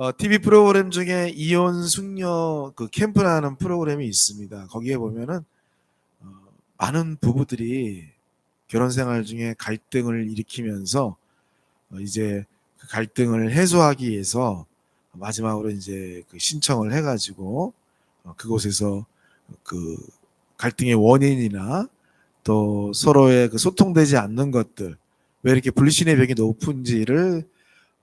어, TV 프로그램 중에 이혼 숙녀 그 캠프라는 프로그램이 있습니다. 거기에 보면은 어, 많은 부부들이 결혼 생활 중에 갈등을 일으키면서 어, 이제 그 갈등을 해소하기 위해서 마지막으로 이제 그 신청을 해가지고 어, 그곳에서 그 갈등의 원인이나 또 서로의 그 소통되지 않는 것들 왜 이렇게 불신의 벽이 높은지를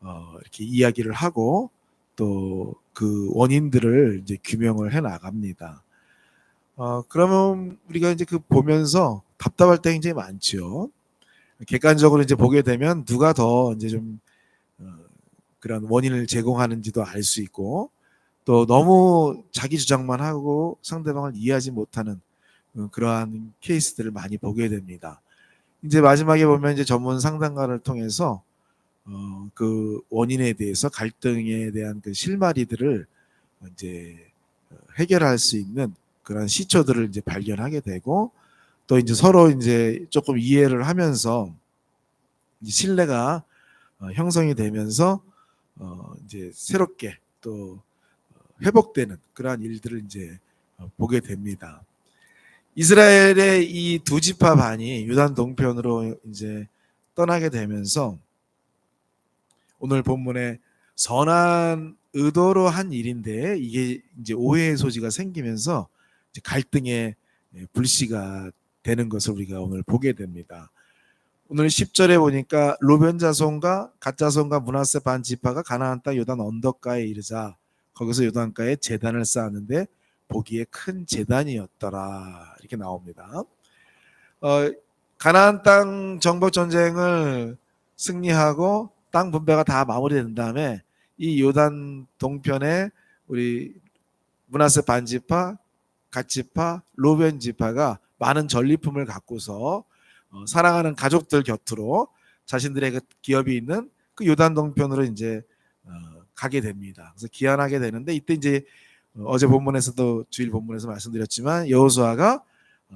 어, 이렇게 이야기를 하고 또 그 원인들을 이제 규명을 해 나갑니다. 어, 그러면 우리가 이제 그 보면서 답답할 때 굉장히 많죠. 객관적으로 이제 보게 되면 누가 더 이제 좀 어, 그런 원인을 제공하는지도 알 수 있고 또 너무 자기 주장만 하고 상대방을 이해하지 못하는 어, 그러한 케이스들을 많이 보게 됩니다. 이제 마지막에 보면 이제 전문 상담가를 통해서 어, 그 원인에 대해서 갈등에 대한 그 실마리들을 이제 어, 해결할 수 있는 그런 시초들을 이제 발견하게 되고 또 이제 서로 이제 조금 이해를 하면서 신뢰가 어, 형성이 되면서 어, 이제 새롭게 또 어, 회복되는 그러한 일들을 이제 어, 보게 됩니다. 이스라엘의 이 두 지파 반이 유단 동편으로 이제 떠나게 되면서 오늘 본문에 선한 의도로 한 일인데 이게 이제 오해의 소지가 생기면서 이제 갈등의 예, 불씨가 되는 것을 우리가 오늘 보게 됩니다. 오늘 10절에 보니까 로벤 자손과 갓 자손과 문하세 반 지파가 가나안 땅 요단 언덕가에 이르자 거기서 요단가에 제단을 쌓았는데 보기에 큰 제단이었더라 이렇게 나옵니다. 어, 가나안 땅 정복 전쟁을 승리하고 땅 분배가 다 마무리된 다음에 이 요단 동편에 우리 문하세 반지파, 갓지파, 로벤 지파가 많은 전리품을 갖고서 어, 사랑하는 가족들 곁으로 자신들의 그 기업이 있는 그 요단 동편으로 이제 어, 가게 됩니다. 그래서 귀환하게 되는데 이때 이제 어, 어제 본문에서도 주일 본문에서 말씀드렸지만 여호수아가 어,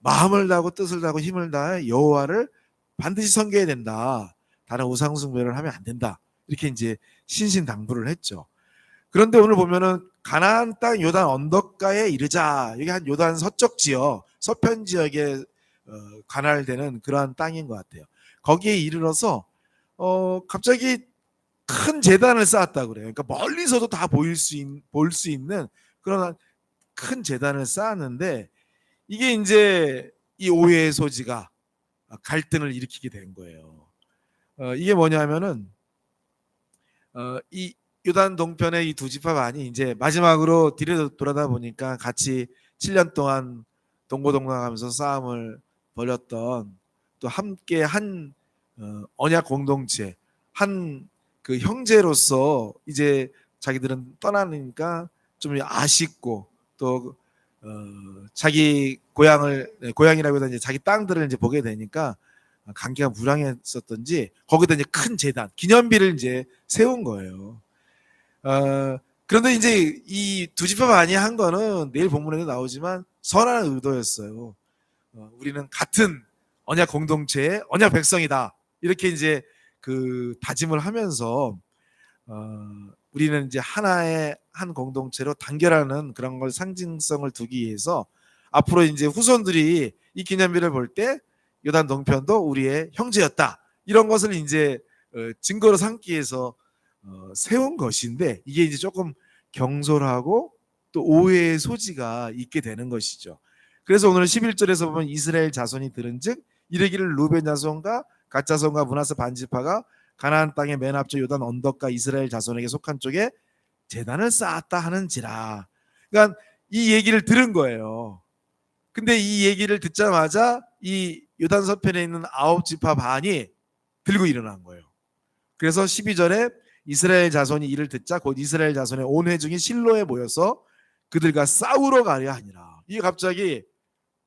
마음을 다하고 뜻을 다하고 힘을 다해 여호와를 반드시 섬겨야 된다. 다른 우상 숭배를 하면 안 된다. 이렇게 이제 신신당부를 했죠. 그런데 오늘 보면은 가나안 땅 요단 언덕가에 이르자. 여기 한 요단 서쪽 지역, 서편 지역에 어, 관할되는 그러한 땅인 것 같아요. 거기에 이르러서 어, 갑자기 큰 재단을 쌓았다 그래요. 그러니까 멀리서도 다 보일 수 있, 볼수 있는 그런 큰 재단을 쌓았는데 이게 이제 이 오해의 소지가 갈등을 일으키게 된 거예요. 어, 이게 뭐냐면은 어, 이 요단 동편의 이두 지파 반이 이제 마지막으로 뒤를 돌아다 보니까 같이 7년 동안 동고동락하면서 싸움을 벌였던 또 함께 한 어, 언약 공동체 한 그 형제로서 이제 자기들은 떠나니까 좀 아쉽고 또 어, 자기 고향을 네, 고향이라고 해서 이제 자기 땅들을 이제 보게 되니까 관계가 무량했었던지 거기다 이제 큰 재단 기념비를 이제 세운 거예요. 어, 그런데 이제 이두 지파 많이 한 거는 내일 본문에도 나오지만 선한 의도였어요. 어, 우리는 같은 언약 공동체의 언약 백성이다. 이렇게 이제 그 다짐을 하면서 어, 우리는 이제 하나의 한 공동체로 단결하는 그런 걸 상징성을 두기 위해서 앞으로 이제 후손들이 이 기념비를 볼때 요단 동편도 우리의 형제였다. 이런 것을 이제 어, 증거로 삼기 위해서 어, 세운 것인데 이게 이제 조금 경솔하고 또 오해의 소지가 있게 되는 것이죠. 그래서 오늘 11절에서 보면 이스라엘 자손이 들은즉 이르기를 루벤 자손과 갓 자손과 문하세 반지파가 가나안 땅의 맨 앞쪽 요단 언덕과 이스라엘 자손에게 속한 쪽에 재단을 쌓았다 하는지라. 그러니까 이 얘기를 들은 거예요. 근데 이 얘기를 듣자마자 이 요단 서편에 있는 아홉 지파 반이 들고 일어난 거예요. 그래서 12절에 이스라엘 자손이 이를 듣자 곧 이스라엘 자손의 온 회중이 실로에 모여서 그들과 싸우러 가려 하니라. 이게 갑자기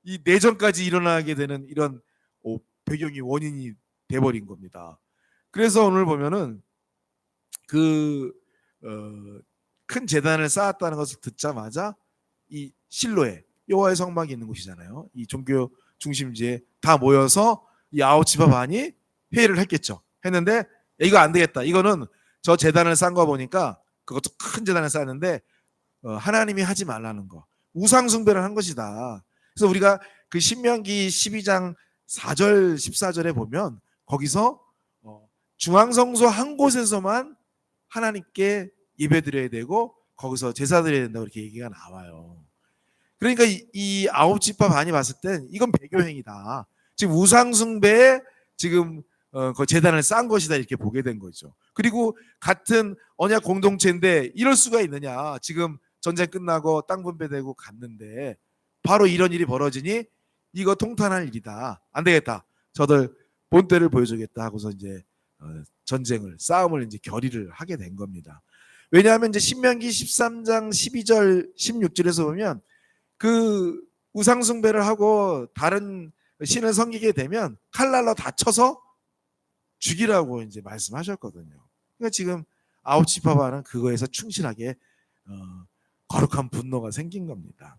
이 내전까지 일어나게 되는 이런 오, 배경이 원인이 돼버린 겁니다. 그래서 오늘 보면은 그 어, 큰 재단을 쌓았다는 것을 듣자마자 이 실로에 여호와의 성막이 있는 곳이잖아요. 이 종교 중심지에 다 모여서 이 아홉 지파 반이 회의를 했겠죠. 했는데 야, 이거 안 되겠다. 이거는 저 재단을 쌓은 거 보니까 그것도 큰 재단을 쌓았는데 어, 하나님이 하지 말라는 거 우상 숭배를 한 것이다. 그래서 우리가 그 신명기 12장 4절 14절에 보면 거기서 어, 중앙성소 한 곳에서만 하나님께 예배드려야 되고 거기서 제사 드려야 된다고 이렇게 얘기가 나와요. 그러니까 이, 이 아홉 지파 많이 봤을 땐 이건 배교행이다. 지금 우상 숭배에 지금 어, 그 재단을 쌓은 것이다 이렇게 보게 된 거죠. 그리고 같은 언약 공동체인데 이럴 수가 있느냐? 지금 전쟁 끝나고 땅 분배되고 갔는데 바로 이런 일이 벌어지니 이거 통탄할 일이다. 안 되겠다. 저들 본때를 보여주겠다 하고서 이제 어, 전쟁을 싸움을 이제 결의를 하게 된 겁니다. 왜냐하면 이제 신명기 13장 12절 16절에서 보면 그 우상 숭배를 하고 다른 신을 섬기게 되면 칼날로 다쳐서 죽이라고 이제 말씀하셨거든요. 그러니까 지금 지파반은 그거에서 충실하게 어, 거룩한 분노가 생긴 겁니다.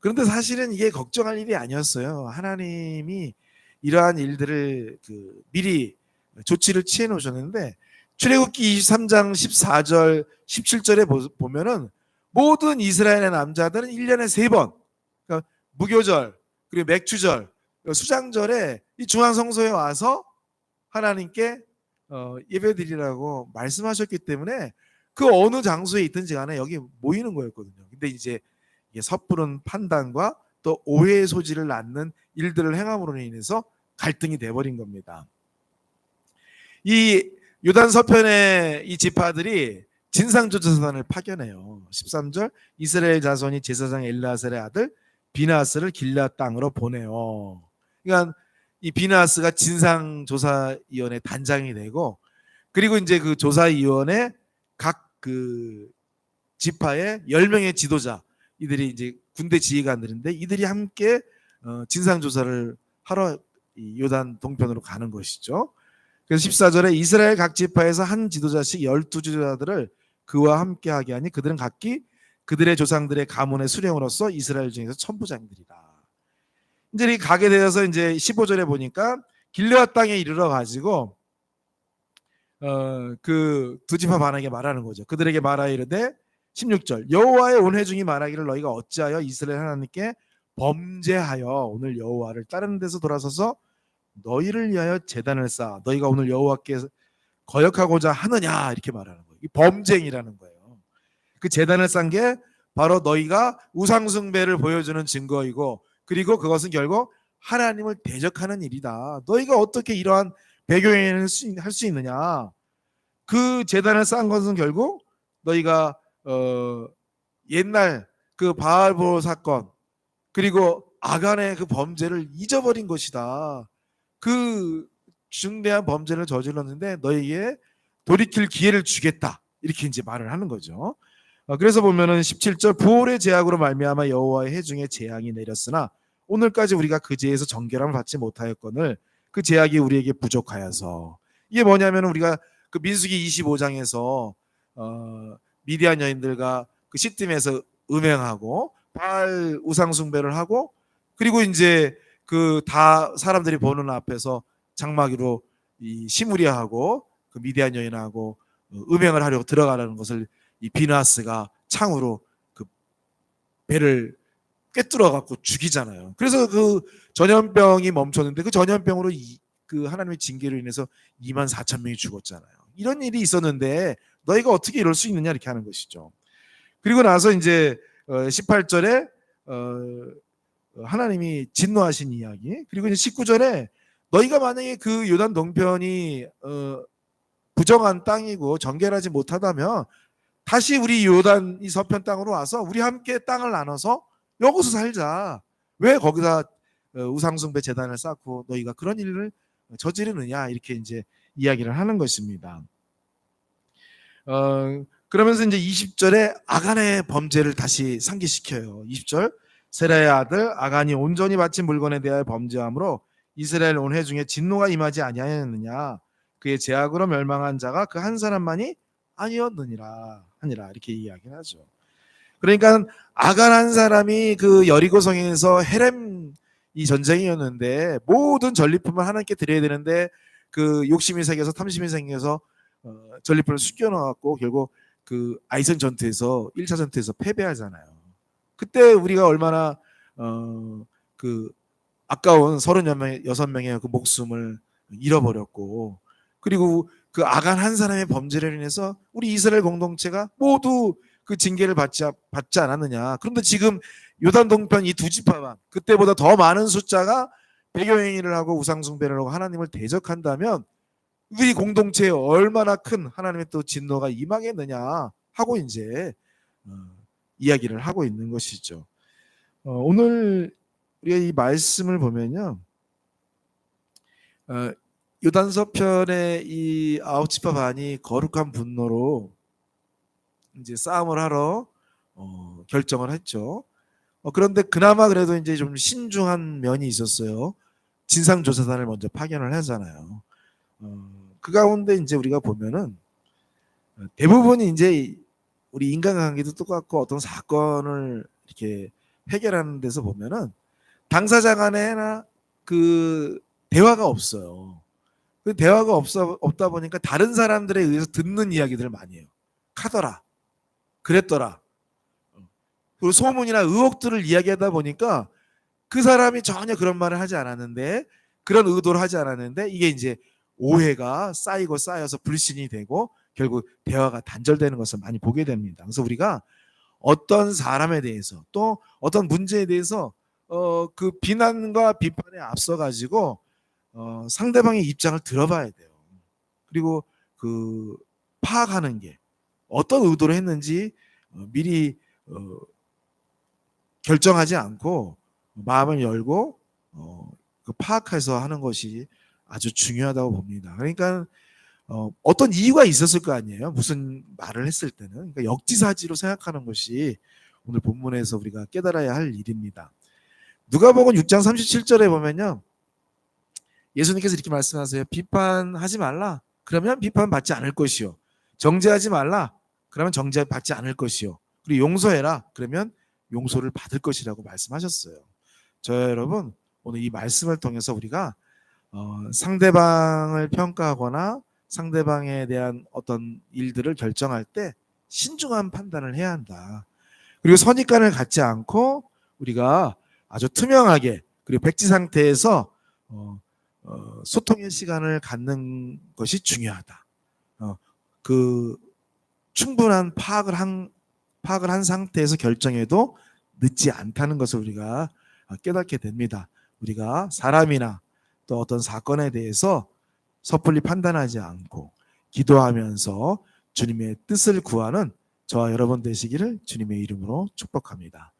그런데 사실은 이게 걱정할 일이 아니었어요. 하나님이 이러한 일들을 그 미리 조치를 취해 놓으셨는데 출애굽기 23장 14절 17절에 보면은 모든 이스라엘의 남자들은 1년에 3번 그러니까 무교절 그리고 맥주절 수장절에 이 중앙성소에 와서 하나님께 어, 예배드리라고 말씀하셨기 때문에 그 어느 장소에 있든지 간에 여기 모이는 거였거든요. 근데 이제 섣부른 판단과 또 오해의 소지를 낳는 일들을 행함으로 인해서 갈등이 돼버린 겁니다. 이 요단 서편의 이 지파들이 진상조사단을 파견해요. 13절 이스라엘 자손이 제사장 엘라셀의 아들 비나스를 길라 땅으로 보내요. 그러니까 이 비나스가 진상조사위원회 단장이 되고 그리고 이제 그 조사위원회 각 그 지파의 10명의 지도자 이들이 이제 군대 지휘관들인데 이들이 함께 어, 진상조사를 하러 이 요단 동편으로 가는 것이죠. 그래서 14절에 이스라엘 각 지파에서 한 지도자씩 12지도자들을 그와 함께 하게 하니 그들은 각기 그들의 조상들의 가문의 수령으로서 이스라엘 중에서 천부장들이다. 이제 가게 되어서 이제 15절에 보니까 길르앗 땅에 이르러 가지고 어그 두 지파 반에게 말하는 거죠. 그들에게 말하여 이르되 16절 여호와의 온 회 중이 말하기를 너희가 어찌하여 이스라엘 하나님께 범죄하여 오늘 여호와를 다른 데서 돌아서서 너희를 위하여 재단을 쌓아 너희가 오늘 여호와께 거역하고자 하느냐 이렇게 말하는. 이 범죄이라는 거예요. 그 재단을 쌓은 게 바로 너희가 우상 숭배를 보여주는 증거이고 그리고 그것은 결국 하나님을 대적하는 일이다. 너희가 어떻게 이러한 배교행을 할 수 있느냐? 그 재단을 쌓은 것은 결국 너희가 어, 옛날 그 바알보 사건 그리고 아간의 그 범죄를 잊어버린 것이다. 그 중대한 범죄를 저질렀는데 너희에게 돌이킬 기회를 주겠다. 이렇게 이제 말을 하는 거죠. 어, 그래서 보면은 17절 부올의 제약으로 말미암아 여호와의 해중에 재앙이 내렸으나 오늘까지 우리가 그 죄에서 정결함을 받지 못하였거늘 그 제약이 우리에게 부족하여서 이게 뭐냐면 우리가 그 민수기 25장에서 어, 미디안 여인들과 그 시딤에서 음행하고 발 우상 숭배를 하고 그리고 이제 그 다 사람들이 보는 앞에서 장마기로 이 시무리하고 그 미디안 여인하고 어, 음행을 하려고 들어가라는 것을 이 비나스가 창으로 그 배를 꿰뚫어 갖고 죽이잖아요. 그래서 그 전염병이 멈췄는데 그 전염병으로 이, 그 하나님의 징계로 인해서 2만 4천 명이 죽었잖아요. 이런 일이 있었는데 너희가 어떻게 이럴 수 있느냐 이렇게 하는 것이죠. 그리고 나서 이제 18절에 어, 하나님이 진노하신 이야기 그리고 이제 19절에 너희가 만약에 그 요단 동편이 어, 부정한 땅이고 정결하지 못하다면 다시 우리 요단 이 서편 땅으로 와서 우리 함께 땅을 나눠서 여기서 살자. 왜 거기다 어, 우상숭배 재단을 쌓고 너희가 그런 일을 저지르느냐 이렇게 이제 이야기를 하는 것입니다. 어, 그러면서 이제 20절에 아간의 범죄를 다시 상기시켜요. 20절 세라의 아들 아간이 온전히 바친 물건에 대하여 범죄함으로 이스라엘 온회 중에 진노가 임하지 아니하였느냐 그의 제약으로 멸망한 자가 그 한 사람만이 아니었느니라 하니라 이렇게 이야기를 하죠. 그러니까 아간 한 사람이 그 여리고 성에서 헤렘 이 전쟁이었는데 모든 전리품을 하나님께 드려야 되는데 그 욕심이 생겨서 탐심이 생겨서 어, 전리품을 숨겨놓았고 결국 그 아이선 전투에서 1차 전투에서 패배하잖아요. 그때 우리가 얼마나 어 그 아까운 36명의 그 목숨을 잃어버렸고 그리고 그 아간 한 사람의 범죄를 인해서 우리 이스라엘 공동체가 모두 그 징계를 받지, 받지 않았느냐. 그런데 지금 요단 동편 이 두 지파만 그때보다 더 많은 숫자가 배교 행위를 하고 우상숭배를 하고 하나님을 대적한다면 우리 공동체에 얼마나 큰 하나님의 또 진노가 임하겠느냐 하고 이제 어, 이야기를 하고 있는 것이죠. 어, 오늘 우리가 이 말씀을 보면요. 어, 요단서편의 이 아홉 지파 반이 거룩한 분노로 이제 싸움을 하러 어, 결정을 했죠. 어, 그런데 그나마 그래도 이제 좀 신중한 면이 있었어요. 진상조사단을 먼저 파견을 하잖아요. 어, 그 가운데 이제 우리가 보면은 어, 대부분이 이제 우리 인간관계도 똑같고 어떤 사건을 이렇게 해결하는 데서 보면은 당사자 간에나 그 대화가 없어요. 그 대화가 없어 없다 보니까 다른 사람들에 의해서 듣는 이야기들을 많이 해요. 카더라, 그랬더라. 그리고 소문이나 의혹들을 이야기하다 보니까 그 사람이 전혀 그런 말을 하지 않았는데 그런 의도를 하지 않았는데 이게 이제 오해가 쌓이고 쌓여서 불신이 되고 결국 대화가 단절되는 것을 많이 보게 됩니다. 그래서 우리가 어떤 사람에 대해서 또 어떤 문제에 대해서 어 그 비난과 비판에 앞서 가지고 어 상대방의 입장을 들어봐야 돼요. 그리고 그 파악하는 게 어떤 의도로 했는지 어 미리 어 결정하지 않고 마음을 열고 어, 그 파악해서 하는 것이 아주 중요하다고 봅니다. 그러니까 어, 어떤 이유가 있었을 거 아니에요. 무슨 말을 했을 때는 그러니까 역지사지로 생각하는 것이 오늘 본문에서 우리가 깨달아야 할 일입니다. 누가복음 6장 37절에 보면요. 예수님께서 이렇게 말씀하세요. 비판하지 말라. 그러면 비판 받지 않을 것이요. 정죄하지 말라. 그러면 정죄 받지 않을 것이요. 그리고 용서해라. 그러면 용서를 받을 것이라고 말씀하셨어요. 저 여러분 오늘 이 말씀을 통해서 우리가 어, 상대방을 평가하거나 상대방에 대한 어떤 일들을 결정할 때 신중한 판단을 해야 한다. 그리고 선입관을 갖지 않고 우리가 아주 투명하게 그리고 백지 상태에서 어, 어, 소통의 시간을 갖는 것이 중요하다. 어, 그 충분한 파악을 한 파악을 한 상태에서 결정해도 늦지 않다는 것을 우리가 깨닫게 됩니다. 우리가 사람이나 또 어떤 사건에 대해서 섣불리 판단하지 않고 기도하면서 주님의 뜻을 구하는 저와 여러분 되시기를 주님의 이름으로 축복합니다.